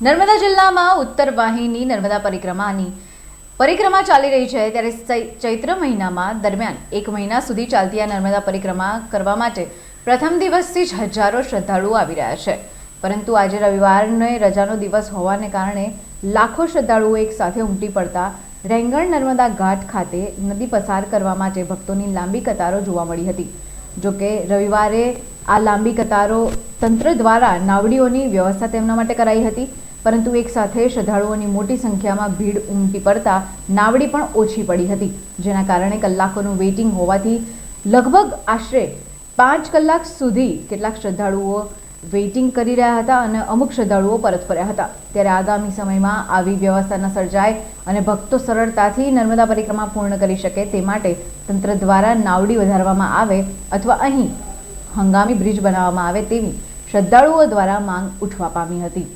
નર્મદા જિલ્લામાં ઉત્તર વાહિની નર્મદા પરિક્રમાની પરિક્રમા ચાલી રહી છે ત્યારે ચૈત્ર મહિનામાં દરમિયાન એક મહિના સુધી ચાલતી આ નર્મદા પરિક્રમા કરવા માટે પ્રથમ દિવસથી જ હજારો શ્રદ્ધાળુઓ આવી રહ્યા છે. પરંતુ આજે રવિવારને રજાનો દિવસ હોવાને કારણે લાખો શ્રદ્ધાળુઓ એક સાથે ઉમટી પડતા રેંગણ નર્મદા ઘાટ ખાતે નદી પસાર કરવા માટે ભક્તોની લાંબી કતારો જોવા મળી હતી. જોકે રવિવારે આ લાંબી કતારો તંત્ર દ્વારા નાવડીઓની વ્યવસ્થા તેમના માટે કરાઈ હતી. પરંતુ એક સાથે શ્રદ્ધાળુઓની મોટી સંખ્યામાં ભીડ ઉમટી પડતા નાવડી પણ ઓછી પડી હતી, જેના કારણે કલાકોનું વેઇટિંગ હોવાથી લગભગ આશરે પાંચ કલાક સુધી કેટલાક શ્રદ્ધાળુઓ વેઇટિંગ કરી રહ્યા હતા અને અમુક શ્રદ્ધાળુઓ પરત ફર્યા હતા. ત્યારે આગામી સમયમાં આવી વ્યવસ્થા ન સર્જાય અને ભક્તો સરળતાથી નર્મદા પરિક્રમા પૂર્ણ કરી શકે તે માટે તંત્ર દ્વારા નાવડી વધારવામાં આવે અથવા અહીં હંગામી બ્રિજ બનાવવામાં આવે તેવી શ્રદ્ધાળુઓ દ્વારા માંગ ઉઠવા પામી હતી.